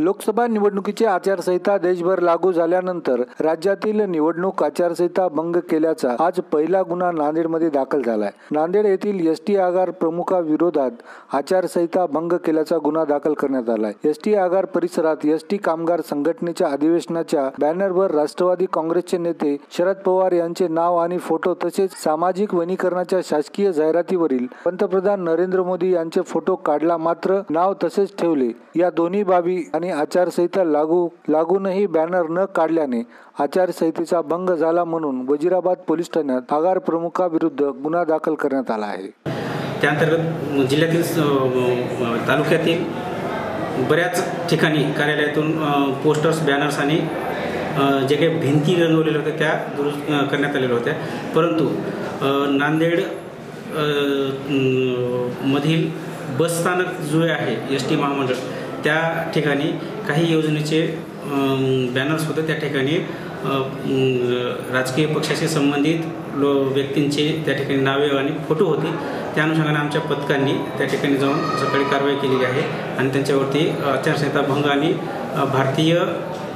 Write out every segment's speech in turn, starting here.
लोकसभा निवडणुकीची आचारसंहिता देशभर लागू झाल्यानंतर राज्यातील निवडणूक आचारसंहिता भंग केल्याचा आज पहिला गुन्हा नांदेडमध्ये दाखल झालाय. नांदेड येथील एस टी आगार प्रमुखाविरोधात आचारसंहिता भंग केल्याचा गुन्हा दाखल करण्यात आलाय. एस टी आगार परिसरात एस टी कामगार संघटनेच्या अधिवेशनाच्या बॅनरवर राष्ट्रवादी काँग्रेसचे नेते शरद पवार यांचे नाव आणि फोटो तसेच सामाजिक वनीकरणाच्या शासकीय जाहिरातीवरील पंतप्रधान नरेंद्र मोदी यांचे फोटो काढला मात्र नाव तसेच ठेवले. या दोन्ही बाबी आणि आचारसंहिता लागू लागूनही बॅनर न काढल्याने आचारसंहितेचा भंग झाला म्हणून वजिराबाद पोलीस ठाण्यात आगार प्रमुखाविरुद्ध गुन्हा दाखल करण्यात आला आहे. त्याअंतर्गत जिल्ह्यातील तालुक्यातील बऱ्याच ठिकाणी कार्यालयातून पोस्टर्स बॅनर्स आणि जे काही भिंती रंगवलेल्या होत्या त्या दुरुस्त करण्यात आलेल्या होत्या. परंतु नांदेड मधील बसस्थानक जो आहे एस टी महामंडळ. त्या ठिकाणी काही योजनेचे बॅनर्स होते त्या ठिकाणी राजकीय पक्षाशी संबंधित लो व्यक्तींचे त्या ठिकाणी नावे आणि फोटो होते. त्या अनुषंगाने आमच्या पथकांनी त्या ठिकाणी जाऊन सकाळी कारवाई केलेली आहे आणि त्यांच्यावरती आचारसंहिता भंग आणि भारतीय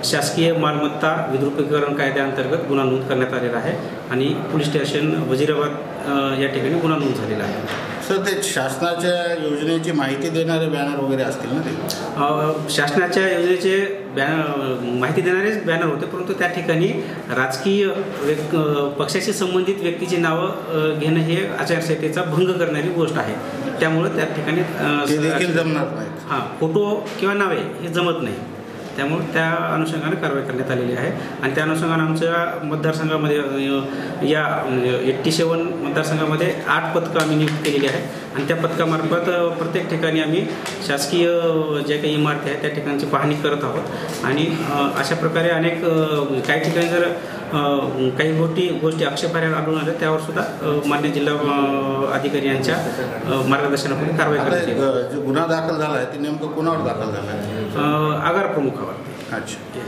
शासकीय मालमत्ता विद्रुपीकरण कायद्याअंतर्गत गुन्हा नोंद करण्यात आलेला आहे आणि पोलीस स्टेशन वजिराबाद या ठिकाणी गुन्हा नोंद झालेला आहे. सर ते शासनाच्या योजनेची माहिती देणारे बॅनर वगैरे असतील ना ते? शासनाच्या योजनेचे बॅनर माहिती देणारेच बॅनर होते परंतु त्या ठिकाणी राजकीय व्यक् पक्षाशी संबंधित व्यक्तीची नावं घेणं हे आचारसंहितेचा भंग करणारी गोष्ट आहे. त्यामुळं त्या ठिकाणी देखील जमणार नाहीत. हां फोटो किंवा नावे हे जमत नाही. त्यामुळे त्या अनुषंगाने कारवाई करण्यात आलेली आहे. आणि त्या अनुषंगाने आमच्या मतदारसंघामध्ये या एट्टी सेवन मतदारसंघामध्ये आठ पथकं आम्ही नियुक्त केलेली आहे आणि त्या पथकामार्फत प्रत्येक ठिकाणी आम्ही शासकीय ज्या काही इमारती आहेत त्या ठिकाणची पाहणी करत आहोत. आणि अशा प्रकारे अनेक काही ठिकाणी जर काही गोष्टी गोष्टी आक्षेपार्ह आढळून आल्या. त्यावर सुद्धा मान्य जिल्हा अधिकारी यांच्या मार्गदर्शनाखाली कारवाई करण्यात जो गुन्हा दाखल झाला आहे ते नेमकं कोणावर दाखल झाला आहे? आगार प्रमुखावर. अच्छा.